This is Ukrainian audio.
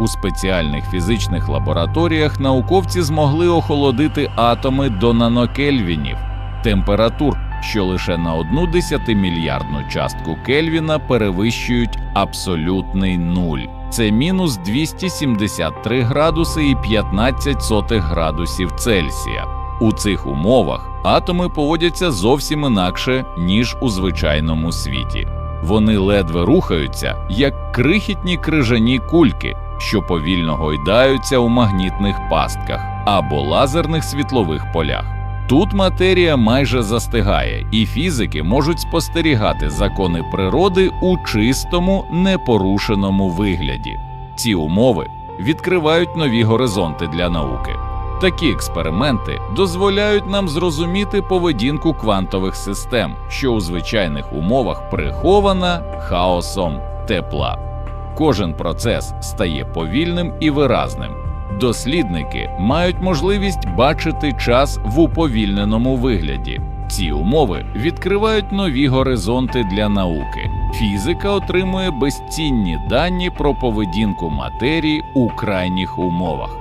У спеціальних фізичних лабораторіях науковці змогли охолодити атоми до нанокельвінів, температур, що лише на одну десятимільярдну частку Кельвіна перевищують абсолютний нуль. Це мінус 273 градуси і 15 сотих градусів Цельсія. У цих умовах атоми поводяться зовсім інакше, ніж у звичайному світі. Вони ледве рухаються, як крихітні крижані кульки, що повільно гойдаються у магнітних пастках або лазерних світлових полях. Тут матерія майже застигає, і фізики можуть спостерігати закони природи у чистому, непорушеному вигляді. Ці умови відкривають нові горизонти для науки. Такі експерименти дозволяють нам зрозуміти поведінку квантових систем, що у звичайних умовах прихована хаосом тепла. Кожен процес стає повільним і виразним. Дослідники мають можливість бачити час в уповільненому вигляді. Ці умови відкривають нові горизонти для науки. Фізика отримує безцінні дані про поведінку матерії у крайніх умовах.